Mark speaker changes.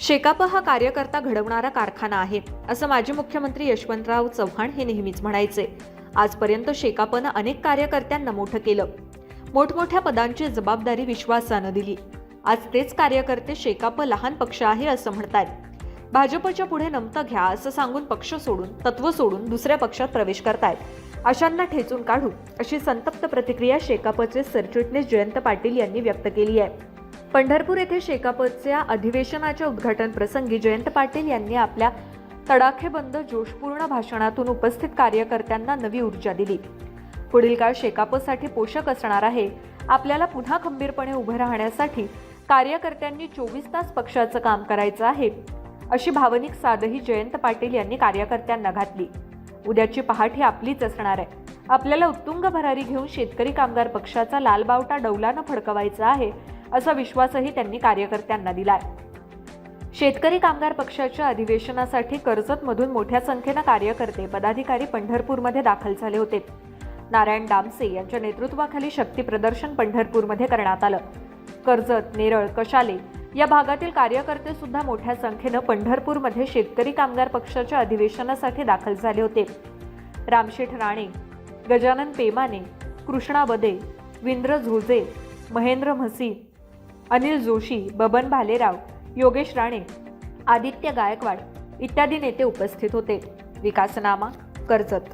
Speaker 1: शेकाप हा कार्यकर्ता घडवणारा कारखाना आहे असं माजी मुख्यमंत्री यशवंतराव चव्हाण हे नेहमीच म्हणायचे. आजपर्यंत शेकापनं अनेक कार्यकर्त्यांना मोठं केलं. मोठमोठ्या पदांची जबाबदारी विश्वासानं दिली. आज तेच कार्यकर्ते शेकाप लहान पक्ष आहे असं म्हणतायत. भाजपच्या पुढे नमतं घ्या असं सांगून पक्ष सोडून तत्व सोडून दुसऱ्या पक्षात प्रवेश करतायत. अशांना ठेचून काढू अशी संतप्त प्रतिक्रिया शेकापचे सरचिटणीस जयंत पाटील यांनी व्यक्त केली आहे. पंढरपूर येथे शेकापच्या अधिवेशनाच्या उद्घाटन प्रसंगी जयंत पाटील यांनी आपल्या तडाखेबंद जोशपूर्ण भाषणातून उपस्थित कार्यकर्त्यांना नवी ऊर्जा दिली. पुढील काळ शेकापसाठी पोषक असणार आहे. आपल्याला पुन्हा खंबीरपणे उभं राहण्यासाठी कार्यकर्त्यांनी चोवीस तास पक्षाचं काम करायचं आहे अशी भावनिक साधही जयंत पाटील यांनी कार्यकर्त्यांना घातली. उद्याची पहाट ही आपलीच असणार आहे. आपल्याला उत्तुंग भरारी घेऊन शेतकरी कामगार पक्षाचा लालबावटा डौलानं फडकवायचा आहे असा विश्वासही त्यांनी कार्यकर्त्यांना दिलाय. शेतकरी कामगार पक्षाच्या अधिवेशनासाठी कर्जतमधून मोठ्या संख्येनं कार्यकर्ते पदाधिकारी पंढरपूरमध्ये दाखल झाले होते. नारायण डामसे यांच्या नेतृत्वाखाली शक्ती प्रदर्शन पंढरपूरमध्ये करण्यात आलं. कर्जत नेरळ कशाले या भागातील कार्यकर्ते सुद्धा मोठ्या संख्येनं पंढरपूरमध्ये शेतकरी कामगार पक्षाच्या अधिवेशनासाठी दाखल झाले होते. रामशेठ राणे गजानन पेमाने कृष्णा बदे विंद्र झोजे महेंद्र म्हसी अनिल जोशी बबन भालेराव योगेश राणे आदित्य गायकवाड इत्यादी नेते उपस्थित होते. विकासनामा कर्जत.